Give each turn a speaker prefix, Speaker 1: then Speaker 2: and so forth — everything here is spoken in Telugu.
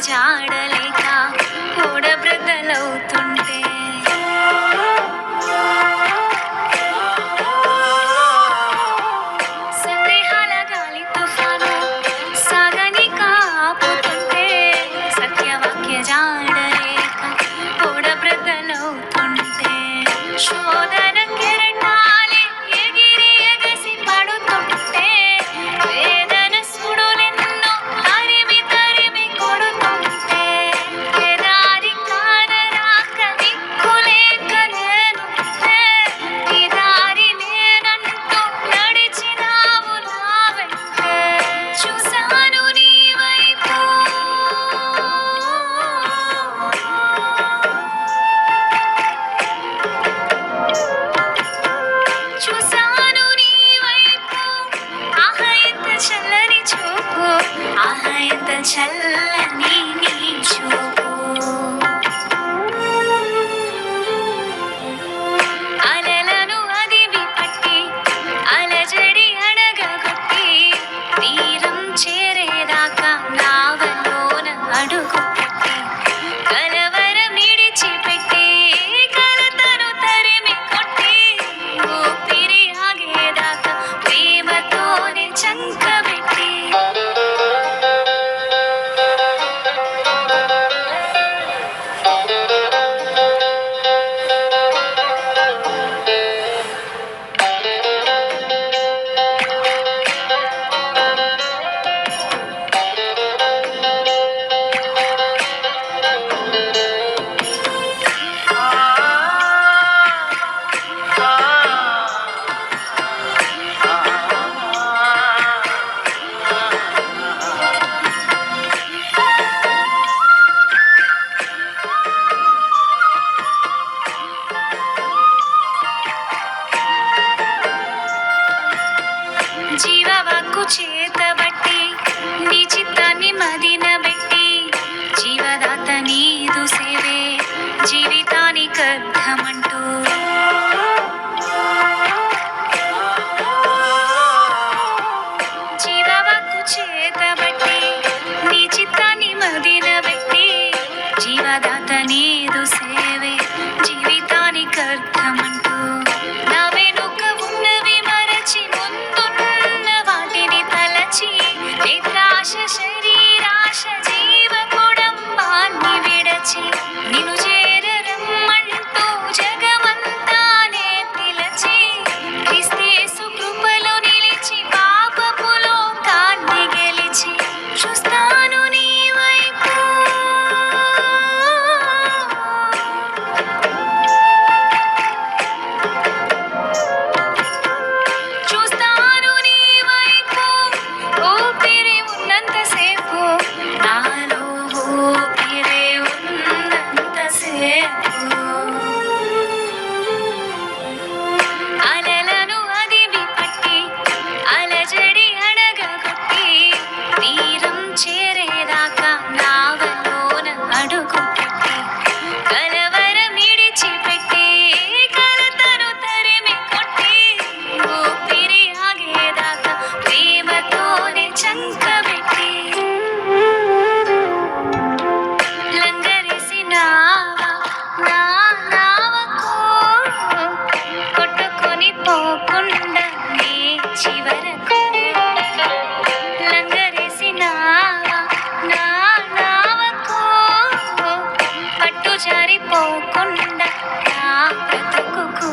Speaker 1: রাজা ฉันและนี่ జరిపోకుండా బ్రతుకు